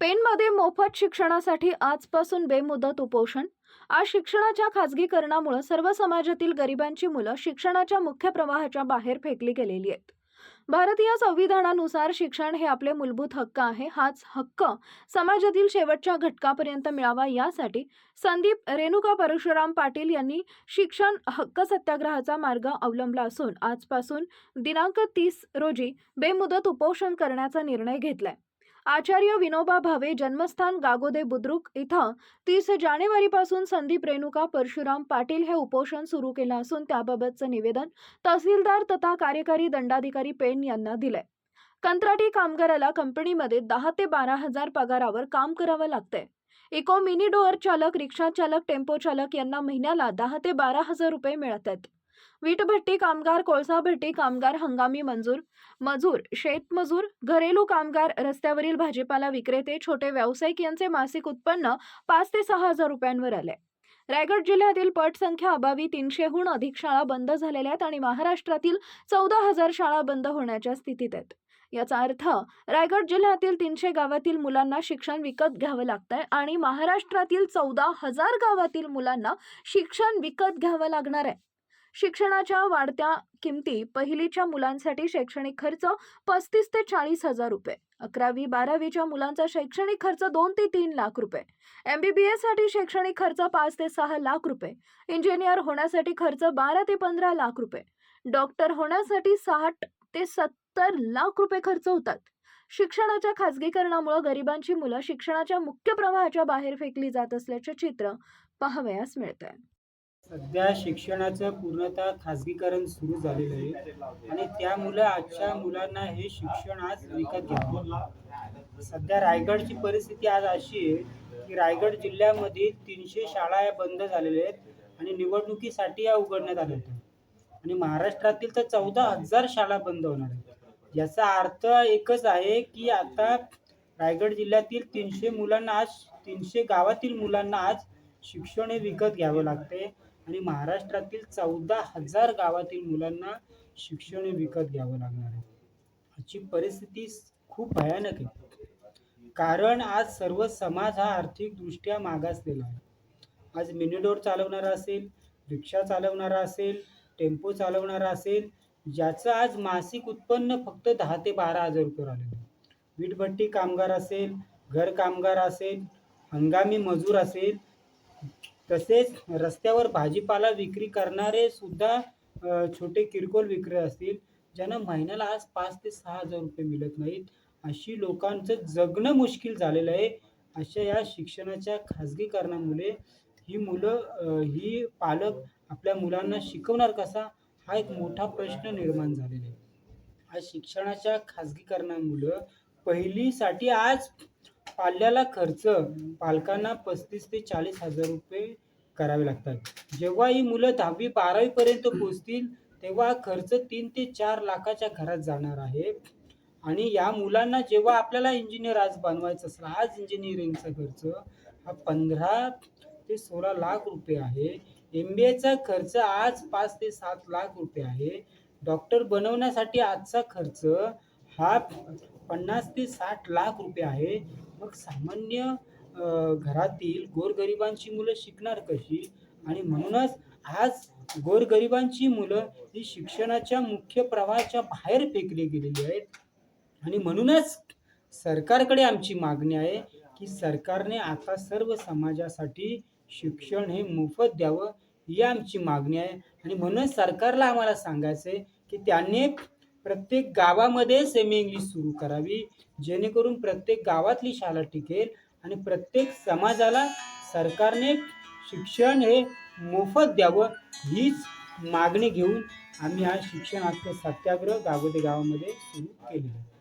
पेनमध्ये मोफत शिक्षणासाठी आजपासून बेमुदत उपोषण. आज शिक्षणाच्या खाजगीकरणामुळे सर्व समाजातील गरिबांची मुलं शिक्षणाच्या मुख्य प्रवाहाच्या बाहेर फेकली गेलेली आहेत. भारतीय संविधानानुसार शिक्षण हे आपले मूलभूत हक्क आहे. हाच हक्क समाजातील शेवटच्या घटकापर्यंत मिळावा यासाठी संदीप रेणुका परशुराम पाटील यांनी शिक्षण हक्क सत्याग्रहाचा मार्ग अवलंबला असून आजपासून दिनांक तीस रोजी बेमुदत उपोषण करण्याचा निर्णय घेतलाय. आचार्य विनोबा भावे जन्मस्थान गागोदे बुद्रुक इथं तीस जानेवारीपासून संदीप रेणुका परशुराम पाटील हे उपोषण सुरू केलं असून त्याबाबतचं निवेदन तहसीलदार तथा कार्यकारी दंडाधिकारी पेण यांना दिलंय. कंत्राटी कामगाराला कंपनीमध्ये दहा ते बारा हजार पगारावर काम करावं लागतंय. इको मिनी डोअर चालक रिक्षा चालक टेम्पो चालक यांना महिन्याला दहा ते बारा हजार रुपये मिळत आहेत. वीटभट्टी कामगार कोळसा भट्टी कामगार हंगामी मंजूर मजूर शेतमजूर घरेलू कामगार रस्त्यावरील भाजीपाला विक्रेते छोटे व्यावसायिक यांचे मासिक उत्पन्न पाच ते सहा हजार रुपयांवर आले. रायगड जिल्ह्यातील पटसंख्या अभावी तीनशेहून अधिक शाळा बंद झालेल्या आहेत आणि महाराष्ट्रातील चौदा हजार शाळा बंद होण्याच्या स्थितीत आहेत. याचा अर्थ रायगड जिल्ह्यातील तीनशे गावातील मुलांना शिक्षण विकत घ्यावं लागतंय आणि महाराष्ट्रातील चौदा हजार गावातील मुलांना शिक्षण विकत घ्यावं लागणार आहे. शिक्षणाच्या वाढत्या किमती पहिलीच्या मुलांसाठी शैक्षणिक खर्च पस्तीस ते चाळीस हजार रुपये. अकरावी बारावीच्या मुलांचा शैक्षणिक खर्च दोन ते तीन लाख रुपये. एम बी बी शैक्षणिक खर्च पाच ते सहा लाख रुपये. इंजिनियर होण्यासाठी खर्च बारा ते पंधरा लाख रुपये. डॉक्टर होण्यासाठी साठ ते सत्तर लाख रुपये खर्च होतात. शिक्षणाच्या खाजगीकरणामुळे गरिबांची मुलं शिक्षणाच्या मुख्य प्रवाहाच्या बाहेर फेकली जात असल्याचे चित्र पाहावयास मिळत सध्या शिक्षणाचं पूर्णतः खाजगीकरण सुरू झालेलं आहे. आणि त्यामुळे आजच्या मुलांना हे शिक्षण आज विकत घ्यावं सध्या रायगडची परिस्थिती आज अशी आहे की रायगड जिल्ह्यामध्ये तीनशे शाळा या बंद झालेल्या आहेत आणि निवडणुकीसाठी या उघडण्यात आल्या आहेत. आणि महाराष्ट्रातील तर चौदा हजार शाळा बंद होणार आहेत. याचा अर्थ एकच आहे की आता रायगड जिल्ह्यातील तीनशे मुलांना आज तीनशे गावातील मुलांना आज शिक्षण हे विकत घ्यावं लागते आणि महाराष्ट्रातील चौदा हजार गावातील मुलांना शिक्षण विकत घ्यावं लागणार आहे. अशी परिस्थिती खूप भयानक आहे. कारण आज सर्व समाज हा आर्थिकदृष्ट्या मागासलेला आहे. आज मिनीडोर चालवणारा असेल रिक्षा चालवणारा असेल टेम्पो चालवणारा असेल ज्याचं आज मासिक उत्पन्न फक्त दहा ते बारा हजार रुपये आलेलं आहे वीटभट्टी कामगार असेल घर कामगार असेल हंगामी मजूर असेल तसेच रस्त्यावर भाजीपाला विक्री करणारे सुद्धा छोटे किरकोळ विक्री असतील ज्यांना महिन्याला आज पाच ते सहा हजार रुपये मिळत नाहीत अशी लोकांचं जगणं मुश्किल झालेलं आहे. अशा या शिक्षणाच्या खाजगीकरणामुळे ही मुलं ही पालक आपल्या मुलांना शिकवणार कसा हा एक मोठा प्रश्न निर्माण झालेला आहे. आज शिक्षणाच्या खाजगीकरणामुळं पहिलीसाठी आज पाल्याला खर्च पालकांना पस्तीस ते चाळीस हजार रुपये करावे लागतात. जेव्हा ही मुलं दहावी बारावीपर्यंत पोचतील तेव्हा खर्च तीन ते चार लाखाच्या घरात जाणार आहे. आणि या मुलांना जेव्हा आपल्याला इंजिनियर आज बनवायचं असेल आज इंजिनिअरिंगचा खर्च हा पंधरा ते सोळा लाख रुपये आहे. एम बी एचा खर्च आज पाच ते सात लाख रुपये आहे. डॉक्टर बनवण्यासाठी आजचा खर्च हा पन्नास ते साठ लाख रुपये आहे. मग सामान्य घरातील गोरगरिबांची मुलं शिकणार कशी? आणि म्हणूनच आज गोरगरिबांची मुलं ही शिक्षणाच्या मुख्य प्रवाहाच्या बाहेर फेकली गेलेली आहेत. आणि म्हणूनच सरकारकडे आमची मागणी आहे की सरकारने आता सर्व समाजासाठी शिक्षण हे मोफत द्यावं ही आमची मागणी आहे. आणि म्हणूनच सरकारला आम्हाला सांगायचं आहे की त्यांनी प्रत्येक गावामध्ये सेमी इंग्लिश सुरू करावी जेणेकरून प्रत्येक गावातली शाळा टिकेल आणि प्रत्येक समाजाला सरकारने शिक्षण हे मोफत द्यावं हीच मागणी घेऊन आम्ही हा शिक्षण हक्क सत्याग्रह गावोदे गावामध्ये सुरू केलेला आहे.